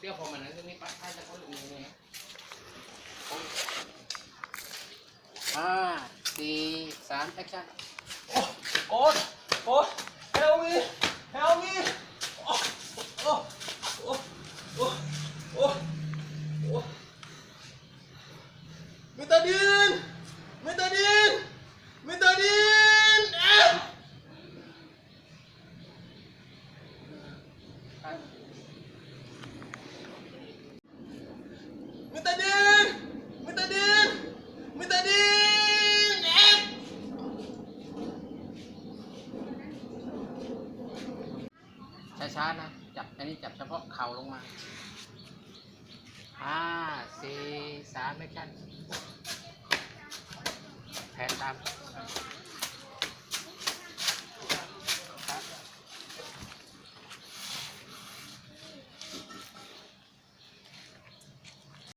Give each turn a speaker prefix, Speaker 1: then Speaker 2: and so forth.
Speaker 1: เดี๋ยวพอมันนั้นจะมีปัดท้ายจะเขาอย่างนี้นะ
Speaker 2: ห้าสี่สามแอคชั่น
Speaker 1: โอ๊ตโอ๊ต help me help me โอ้โอ้โอ้โอ้โอ้โอ้มิดาดินมิตาดินเอ๊ะมิตาดินมิตาดินมิตาดินเอ๊ะ
Speaker 2: ช้าๆนะจับอันนี้จับเฉพาะเข่าลงมาห้าสี่สามไม่ใช่แผนตาม